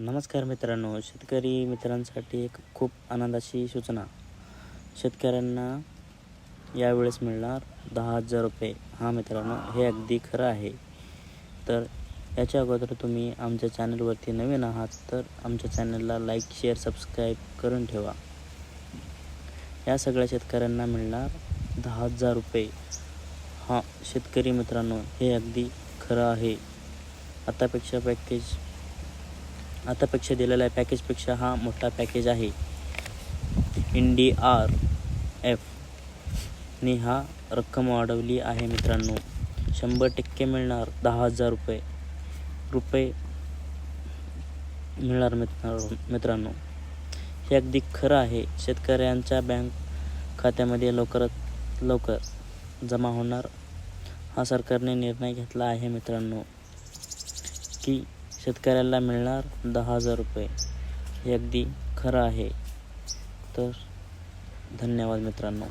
नमस्कार मित्रांनो शेतकरी मित्रांसाठी एक खूप आनंदाची सूचना. शेतकऱ्यांना यावेळेस मिळणार दहा हजार रुपये. हा मित्रांनो हे अगदी खरं आहे. तर याच्या अगोदर तुम्ही आमच्या चॅनलवरती नवीन आहात तर आमच्या चॅनलला लाईक शेअर सबस्क्राईब करून ठेवा. या सगळ्या शेतकऱ्यांना मिळणार दहा हजार रुपये. हां शेतकरी मित्रांनो हे अगदी खरं आहे. आतापेक्षा पॅकेज आतापेक्षा दिलेल्या पॅकेजपेक्षा हा मोठा पॅकेज आहे. इंडी आर एफने हा रक्कम वाढवली आहे मित्रांनो. शंभर टक्के मिळणार. दहा हजार रुपये. रुपये मिळणार मित्र मित्रांनो. हे अगदी खरं आहे. शेतकऱ्यांच्या बँक खात्यामध्ये लवकरात लवकर जमा होणार हा सरकारने निर्णय घेतला आहे मित्रांनो. की शेतकऱ्याला मिळणार दहा हजार रुपये. हे अगदी खरं आहे. तर धन्यवाद मित्रांनो.